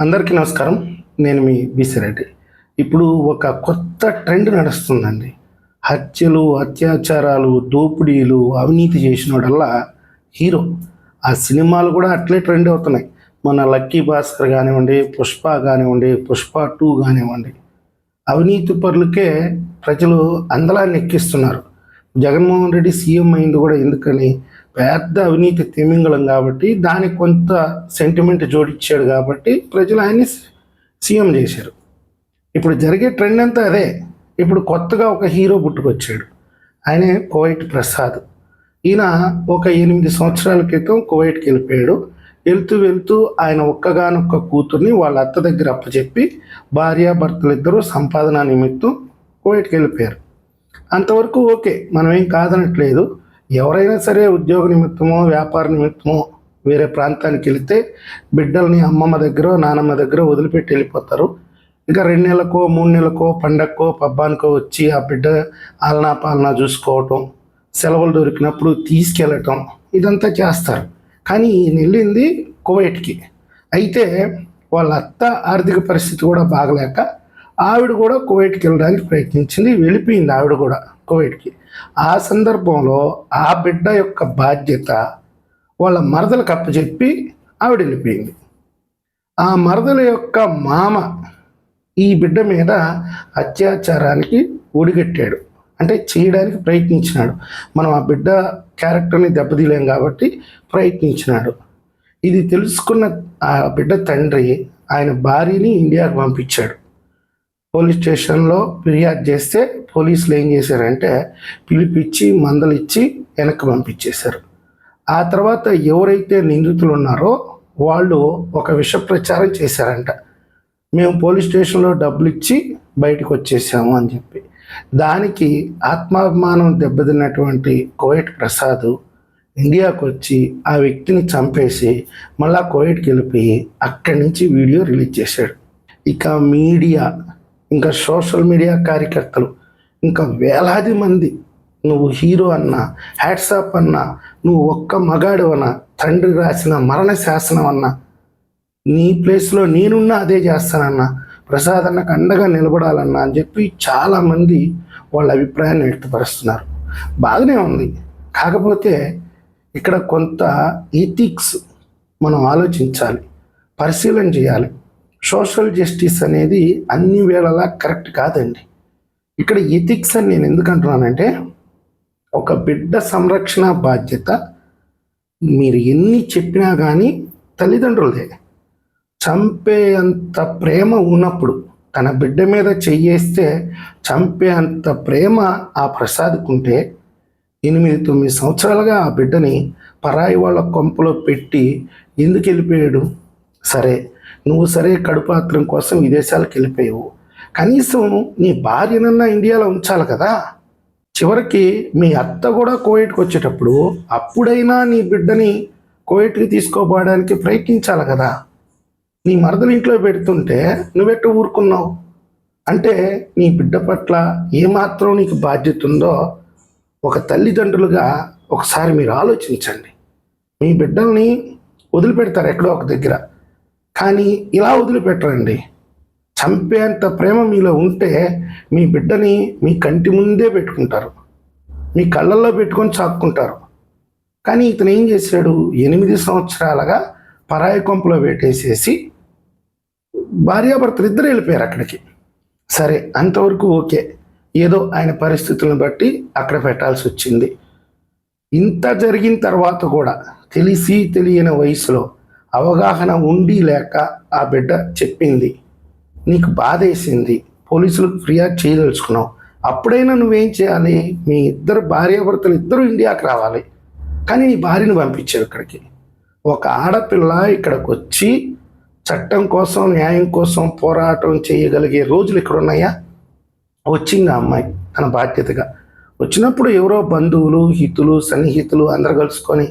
అందరికీ నమస్కారం. నేను మీ బీసీ రెడ్డి. ఇప్పుడు ఒక కొత్త ట్రెండ్ నడుస్తుందండి. హత్యలు అత్యాచారాలు దోపిడీలు అవినీతి చేసినోడల్లా హీరో. ఆ సినిమాలు కూడా అట్లే ట్రెండ్ అవుతున్నాయి. మన లక్కీ భాస్కర్ కానివ్వండి పుష్ప కానివ్వండి పుష్ప టూ కానివ్వండి. అవినీతి పరులకే ప్రజలు అందలాన్ని ఎక్కిస్తున్నారు. జగన్మోహన్ రెడ్డి సీఎం అయింది కూడా ఎందుకని పెద్ద అవినీతి తిమింగళం కాబట్టి దానికి కొంత సెంటిమెంట్ జోడించాడు కాబట్టి ప్రజలు ఆయన్ని సీఎం చేశారు. ఇప్పుడు జరిగే ట్రెండ్ అంతా అదే. ఇప్పుడు కొత్తగా ఒక హీరో పుట్టుకొచ్చాడు. ఆయనే కోవైట్ ప్రసాద్. ఈయన ఒక ఎనిమిది సంవత్సరాల క్రితం కువైట్కి వెళ్ళిపోయాడు. వెళ్తూ వెళ్తూ ఆయన ఒక్కగానొక్క కూతుర్ని వాళ్ళ అత్త దగ్గర అప్పచెప్పి భార్యాభర్తలిద్దరూ సంపాదన నిమిత్తం కువైట్కి వెళ్ళిపోయారు. అంతవరకు ఓకే మనం ఏం కాదనట్లేదు. ఎవరైనా సరే ఉద్యోగ నిమిత్తమో వ్యాపార నిమిత్తమో వేరే ప్రాంతానికి వెళితే బిడ్డల్ని అమ్మమ్మ దగ్గర నానమ్మ దగ్గర వదిలిపెట్టి వెళ్ళిపోతారు. ఇంకా రెండు నెలలకో మూడు నెలలకో పండక్కో పబ్బానికో వచ్చి ఆ బిడ్డ ఆలనా పాలనా చూసుకోవటం సెలవులు దొరికినప్పుడు తీసుకెళ్ళటం ఇదంతా చేస్తారు. కానీ ఈయన వెళ్ళింది కువైట్కి. అయితే వాళ్ళ అత్త ఆర్థిక పరిస్థితి కూడా బాగలేక ఆవిడ కూడా కువైట్కి వెళ్ళడానికి ప్రయత్నించింది వెళ్ళిపోయింది ఆవిడ కూడా. కువైట్కి ఆ సందర్భంలో ఆ బిడ్డ యొక్క బాధ్యత వాళ్ళ మరదలకు అప్పచెప్పి ఆవిడ వెళ్ళిపోయింది. ఆ మరదల యొక్క మామ ఈ బిడ్డ మీద అత్యాచారానికి ఒడిగట్టాడు. అంటే చేయడానికి ప్రయత్నించినాడు. మనం ఆ బిడ్డ క్యారెక్టర్ని దెబ్బతీయలేం కాబట్టి ప్రయత్నించినాడు. ఇది తెలుసుకున్న ఆ బిడ్డ తండ్రి ఆయన భార్యని ఇండియాకు పంపించాడు. పోలీస్ స్టేషన్లో ఫిర్యాదు చేస్తే పోలీసులు ఏం చేశారంటే పిలిపించి మందలిచ్చి వెనక్కి పంపించేశారు. ఆ తర్వాత ఎవరైతే నిందితులు ఉన్నారో వాళ్ళు ఒక విష ప్రచారం చేశారంట. మేము పోలీస్ స్టేషన్లో డబ్బులు ఇచ్చి బయటకు వచ్చేసాము అని చెప్పి. దానికి ఆత్మాభిమానం దెబ్బతిన్నటువంటి కోయట్ ప్రసాద్ ఇండియాకు వచ్చి ఆ వ్యక్తిని చంపేసి మళ్ళా కోయట్కి వెళ్ళిపోయి అక్కడి నుంచి వీడియో రిలీజ్ చేశాడు. ఇక మీడియా ఇంకా సోషల్ మీడియా కార్యకర్తలు ఇంకా వేలాది మంది. నువ్వు హీరో అన్నా హ్యాట్సాప్ అన్నా నువ్వు ఒక్క మగాడవన్నా తండ్రి రాసిన మరణ శాసనం అన్నా నీ ప్లేస్లో నేనున్నా అదే చేస్తానన్నా ప్రసాద్ అన్నకు అండగా నిలబడాలన్నా అని చెప్పి చాలామంది వాళ్ళ అభిప్రాయాన్ని వ్యక్తపరుస్తున్నారు. బాగానే ఉంది. కాకపోతే ఇక్కడ కొంత ఎథిక్స్ మనం ఆలోచించాలి పరిశీలన చేయాలి. సోషల్ జస్టిస్ అనేది అన్ని వేళలా కరెక్ట్ కాదండి. ఇక్కడ ఎథిక్స్ అని నేను ఎందుకు అంటున్నానంటే ఒక బిడ్డ సంరక్షణ బాధ్యత మీరు ఎన్ని చెప్పినా కానీ తల్లిదండ్రులదే. చంపే అంత ప్రేమ ఉన్నప్పుడు తన బిడ్డ మీద చెయ్యేస్తే చంపే అంత ప్రేమ ఆ ప్రసాద్కుంటే ఎనిమిది తొమ్మిది సంవత్సరాలుగా ఆ బిడ్డని పరాయి వాళ్ళ కొంపలో పెట్టి ఎందుకు వెళ్ళిపోయాడు సరే నువ్వు సరే కడుపాత్రం కోసం విదేశాలకు వెళ్ళిపోయావు. కనీసం నీ భార్యనన్నా ఇండియాలో ఉంచాలి కదా. చివరికి మీ అత్త కూడా కోవిడ్కి వచ్చేటప్పుడు అప్పుడైనా నీ బిడ్డని కోవిడ్కి తీసుకోపోవడానికి ప్రయత్నించాలి కదా. నీ మరదలు ఇంట్లో పెడుతుంటే నువ్వెట్ట ఊరుకున్నావు? అంటే నీ బిడ్డ పట్ల ఏమాత్రం నీకు బాధ్యత ఉందో ఒక తల్లిదండ్రులుగా ఒకసారి మీరు ఆలోచించండి. మీ బిడ్డల్ని వదిలిపెడతారు ఎక్కడో ఒక దగ్గర. కానీ ఇలా వదిలిపెట్టరండి. చంపేంత ప్రేమ మీలో ఉంటే మీ బిడ్డని మీ కంటి ముందే పెట్టుకుంటారు. మీ కళ్ళల్లో పెట్టుకొని చాక్కుంటారు. కానీ ఇతను ఏం చేశాడు? ఎనిమిది సంవత్సరాలుగా పరాయి కొంపలో పెట్టేసేసి భార్యాభర్తలు ఇద్దరు వెళ్ళిపోయారు అక్కడికి. సరే అంతవరకు ఓకే. ఏదో ఆయన పరిస్థితులను బట్టి అక్కడ పెట్టాల్సి వచ్చింది. ఇంత జరిగిన తర్వాత కూడా తెలిసి తెలియని వయసులో అవగాహన ఉండి లేక ఆ బిడ్డ చెప్పింది. నీకు బాధేసింది. పోలీసులకు ఫిర్యాదు చేయదలుచుకున్నావు. అప్పుడైనా నువ్వేం చేయాలి? మీ ఇద్దరు భార్యాభర్తలు ఇద్దరు ఇండియాకి రావాలి. కానీ నీ భార్యను పంపించావు ఇక్కడికి. ఒక ఆడపిల్ల ఇక్కడికి వచ్చి చట్టం కోసం న్యాయం కోసం పోరాటం చేయగలిగే రోజులు ఇక్కడ ఉన్నాయా వచ్చింది ఆ అమ్మాయి తన బాధ్యతగా. వచ్చినప్పుడు ఎవరో బంధువులు హితులు సన్నిహితులు అందరు కలుసుకొని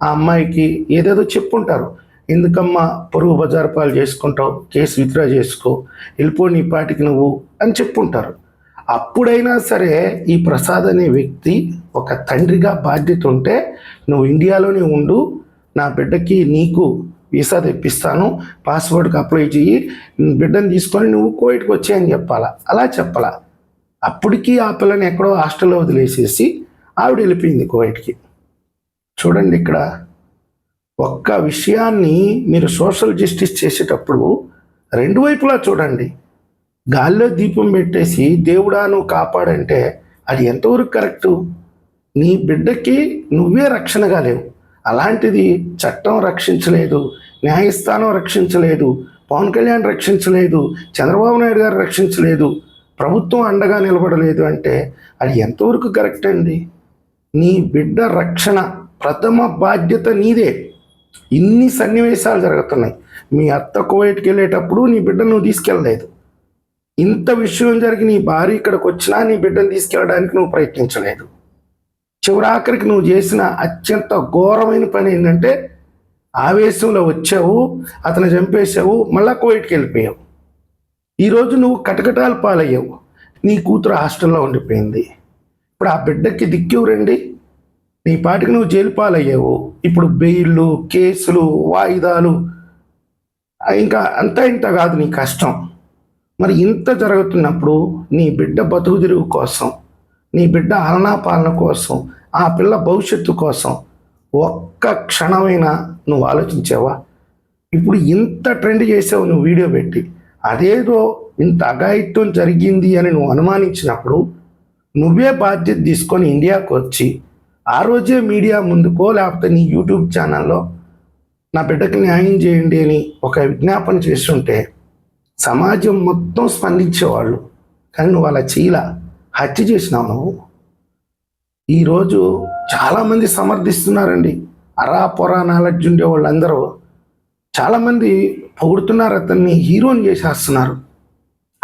ఆ అమ్మాయికి ఏదేదో చెప్పుంటారు. ఎందుకమ్మా పొరుగు బజారు పాలు చేసుకుంటావు? కేసు విత్డ్రా చేసుకో. వెళ్ళిపో నీ పాటికి నువ్వు అని చెప్పుంటారు. అప్పుడైనా సరే ఈ ప్రసాద్ అనే వ్యక్తి ఒక తండ్రిగా బాధ్యత ఉంటే నువ్వు ఇండియాలోనే ఉండు. నా బిడ్డకి నీకు వీసా తెప్పిస్తాను. పాస్పోర్ట్కి అప్లై చేయి బిడ్డను తీసుకొని నువ్వు కోవిడ్కి వచ్చేయని చెప్పాలా? అలా చెప్పాలా? అప్పటికి ఆ పిల్లని ఎక్కడో హాస్టల్లో వదిలేసేసి ఆవిడ వెళ్ళిపోయింది కోవిడ్కి చూడండి ఇక్కడ ఒక్క విషయాన్ని మీరు సోషల్ జస్టిస్ చేసేటప్పుడు రెండు వైపులా చూడండి. గాల్లో దీపం పెట్టేసి దేవుడా నువ్వు కాపాడంటే అది ఎంతవరకు కరెక్టు? నీ బిడ్డకి నువ్వే రక్షణగా లేవు. అలాంటిది చట్టం రక్షించలేదు న్యాయస్థానం రక్షించలేదు పవన్ కళ్యాణ్ రక్షించలేదు చంద్రబాబు నాయుడు గారు రక్షించలేదు ప్రభుత్వం అండగా నిలబడలేదు అంటే అది ఎంతవరకు కరెక్ట్ అండి? నీ బిడ్డ రక్షణ ప్రథమ బాధ్యత నీదే. ఇన్ని సన్నివేశాలు జరుగుతున్నాయి. మీ అత్త కువైట్కి వెళ్ళేటప్పుడు నీ బిడ్డ నువ్వు తీసుకెళ్ళలేదు. ఇంత విషయం జరిగి నీ భార్య ఇక్కడికి వచ్చినా నీ బిడ్డను తీసుకెళ్ళడానికి నువ్వు ప్రయత్నించలేదు. చివరాఖరికి నువ్వు చేసిన అత్యంత ఘోరమైన పని ఏంటంటే ఆవేశంలో వచ్చావు అతను చంపేశావు మళ్ళా కోవిడ్కి వెళ్ళిపోయావు. ఈరోజు నువ్వు కటకటాలు పాలయ్యావు. నీ కూతురు హాస్టల్లో ఉండిపోయింది. ఇప్పుడు ఆ బిడ్డకి దిక్కెవరండి నీ పాటికి నువ్వు జైలు పాలయ్యావు. ఇప్పుడు బెయిళ్ళు కేసులు వాయిదాలు ఇంకా అంతా ఇంత కాదు నీ కష్టం. మరి ఇంత జరుగుతున్నప్పుడు నీ బిడ్డ బతుకు తిరుగు కోసం నీ బిడ్డ ఆలనా పాలన కోసం ఆ పిల్ల భవిష్యత్తు కోసం ఒక్క క్షణమైనా నువ్వు ఆలోచించావా? ఇప్పుడు ఇంత ట్రెండ్ చేసావు నువ్వు వీడియో పెట్టి అదేదో ఇంత అఘాయిత్వం జరిగింది అని నువ్వు అనుమానించినప్పుడు నువ్వే బాధ్యత తీసుకొని ఇండియాకు వచ్చి ఆ రోజే మీడియా ముందుకో లేకపోతే నీ యూట్యూబ్ ఛానల్లో నా బిడ్డకి న్యాయం చేయండి అని ఒక విజ్ఞాపన చేస్తుంటే సమాజం మొత్తం స్పందించేవాళ్ళు. కానీ నువ్వు అలా చేయలా. హత్య చేసినావు నువ్వు. ఈరోజు చాలామంది సమర్థిస్తున్నారండి. అరా పొరా నాలెడ్జ్ ఉండే వాళ్ళందరూ చాలామంది పొగుడుతున్నారు. అతన్ని హీరోని చేసేస్తున్నారు.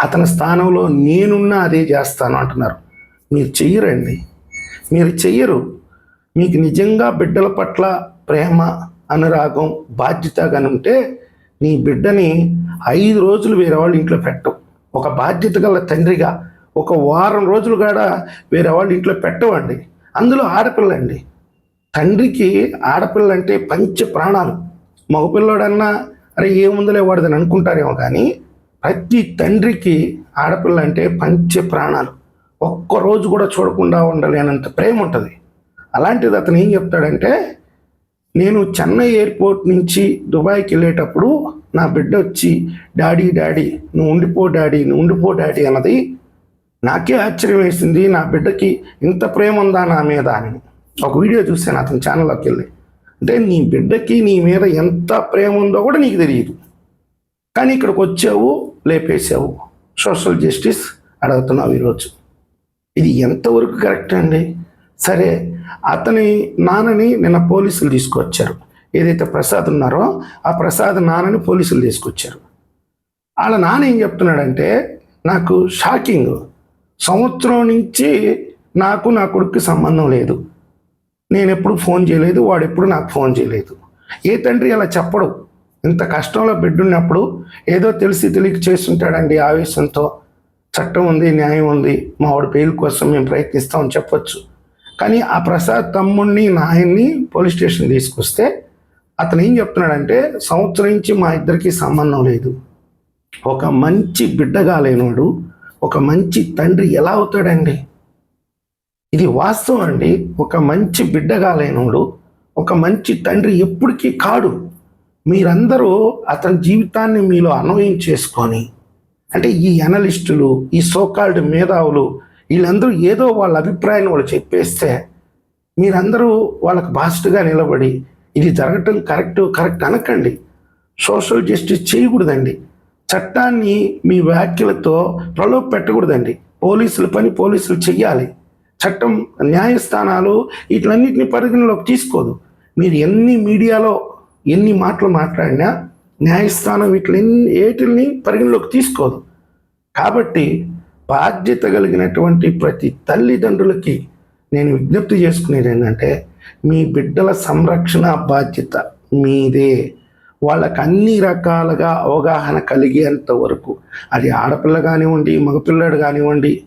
అతని స్థానంలో నేనున్నా అదే చేస్తాను అంటున్నారు. మీరు చెయ్యరండి. మీరు చెయ్యరు. మీకు నిజంగా బిడ్డల పట్ల ప్రేమ అనురాగం బాధ్యత కానీ ఉంటే నీ బిడ్డని ఐదు రోజులు వేరే వాళ్ళ ఇంట్లో పెట్టవు. ఒక బాధ్యత గల తండ్రిగా ఒక వారం రోజులు కూడా వేరే వాళ్ళ ఇంట్లో పెట్టవండి. అందులో ఆడపిల్ల అండి తండ్రికి ఆడపిల్ల అంటే పంచ ప్రాణాలు. మగపిల్లడన్నా అరే ఏముందలే వాడిదని అనుకుంటారేమో కానీ ప్రతి తండ్రికి ఆడపిల్ల అంటే పంచ ప్రాణాలు. ఒక్క రోజు కూడా చూడకుండా ఉండలేనంత ప్రేమ ఉంటుంది. అలాంటిది అతను ఏం చెప్తాడంటే నేను చెన్నై ఎయిర్పోర్ట్ నుంచి దుబాయ్కి వెళ్ళేటప్పుడు నా బిడ్డ వచ్చి డాడీ డాడీ నువ్వు ఉండిపో డాడీ నువ్వు ఉండిపో డాడీ అన్నది నాకే ఆశ్చర్యం వేసింది. నా బిడ్డకి ఇంత ప్రేమ ఉందా నా మీద అని. ఒక వీడియో చూశాను అతని ఛానల్లోకి వెళ్ళి. అంటే నీ బిడ్డకి నీ మీద ఎంత ప్రేమ ఉందో కూడా నీకు తెలియదు. కానీ ఇక్కడికి వచ్చావు లేపేసావు సోషల్ జస్టిస్ అడుగుతున్నావు ఈరోజు. ఇది ఎంతవరకు కరెక్ట్ అండి? సరే అతని నాన్నని నిన్న పోలీసులు తీసుకొచ్చారు. ఏదైతే ప్రసాద్ ఉన్నారో ఆ ప్రసాద్ నాన్నని పోలీసులు తీసుకొచ్చారు. వాళ్ళ నాన్న ఏం చెప్తున్నాడంటే నాకు షాకింగ్. సంవత్సరం నుంచి నాకు నా కొడుకు సంబంధం లేదు. నేను ఎప్పుడు ఫోన్ చేయలేదు వాడు ఎప్పుడు నాకు ఫోన్ చేయలేదు. ఏ తండ్రి అలా చెప్పడు. ఇంత కష్టంలో బిడ్డున్నప్పుడు ఏదో తెలిసి తెలియక చేస్తుంటాడండి ఆవేశంతో. చట్టం ఉంది న్యాయం ఉంది మా వాడు బెయిల్ కోసం మేము ప్రయత్నిస్తామని చెప్పొచ్చు. కానీ ఆ ప్రసాద్ తమ్ముడిని నాయన్ని పోలీస్ స్టేషన్ తీసుకొస్తే అతను ఏం చెప్తున్నాడంటే సంవత్సరం నుంచి మా ఇద్దరికి సంబంధం లేదు. ఒక మంచి బిడ్డగా లేనివాడు ఒక మంచి తండ్రి ఎలా అవుతాడండి? ఇది వాస్తవం అండి. ఒక మంచి బిడ్డగా లేనివాడు ఒక మంచి తండ్రి ఎప్పటికీ కాడు. మీరందరూ అతని జీవితాన్ని మీలో అన్వయం చేసుకొని అంటే ఈ అనలిస్టులు ఈ సోకాల్డ్ మేధావులు వీళ్ళందరూ ఏదో వాళ్ళ అభిప్రాయాన్ని వాళ్ళు చెప్పేస్తే మీరందరూ వాళ్ళకు బాస్ట్గా నిలబడి ఇది జరగటం కరెక్ట్ కరెక్ట్ అనకండి. సోషల్ జస్టిస్ చేయకూడదండి. చట్టాన్ని మీ వ్యాఖ్యలతో ప్రలోభ పెట్టకూడదండి. పోలీసుల పని పోలీసులు చెయ్యాలి. చట్టం న్యాయస్థానాలు వీటిలన్నింటినీ పరిగణలోకి తీసుకోదు. మీరు ఎన్ని మీడియాలో ఎన్ని మాటలు మాట్లాడినా న్యాయస్థానం వీటిని ఏటిని పరిగణలోకి తీసుకోదు. కాబట్టి బాధ్యత కలిగినటువంటి ప్రతి తల్లిదండ్రులకి నేను విజ్ఞప్తి చేసుకునేది ఏంటంటే మీ బిడ్డల సంరక్షణ బాధ్యత మీదే. వాళ్ళకి అన్ని రకాలుగా అవగాహన కలిగేంత వరకు. అది ఆడపిల్ల కానివ్వండి మగపిల్లడు కానివ్వండి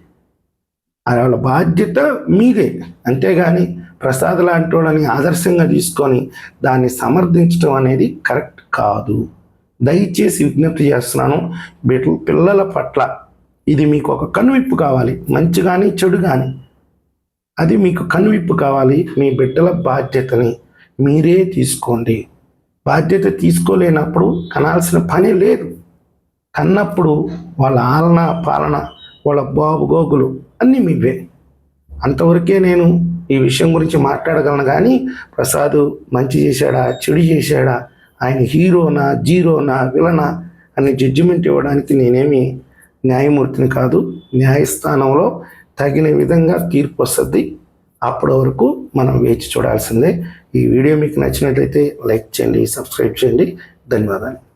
అది వాళ్ళ బాధ్యత మీదే. అంతేగాని ప్రసాద్ లాంటి వాళ్ళని ఆదర్శంగా తీసుకొని దాన్ని సమర్థించడం అనేది కరెక్ట్ కాదు. దయచేసి విజ్ఞప్తి చేస్తున్నాను బిడ్డ పిల్లల పట్ల ఇది మీకు ఒక కనువిప్పు కావాలి. మంచి కానీ చెడు కానీ అది మీకు కనువిప్పు కావాలి. మీ బిడ్డల బాధ్యతని మీరే తీసుకోండి. బాధ్యత తీసుకోలేనప్పుడు కనాల్సిన పని లేదు. కన్నప్పుడు వాళ్ళ ఆలన పాలన వాళ్ళ బాబు గోగులు అన్నీ మీవే. అంతవరకే నేను ఈ విషయం గురించి మాట్లాడగలను కానీ ప్రసాద్ మంచి చేశాడా చెడు చేశాడా ఆయన హీరోనా జీరోనా విలనా అని జడ్జిమెంట్ ఇవ్వడానికి నేనేమి న్యాయమూర్తిని కాదు న్యాయస్థానంలో తగిన విధంగా తీర్పు వస్తుంది. అప్పటి వరకు మనం వేచి చూడాల్సిందే. ఈ వీడియో మీకు నచ్చినట్లయితే లైక్ చేయండి సబ్స్క్రైబ్ చేయండి. ధన్యవాదాలు.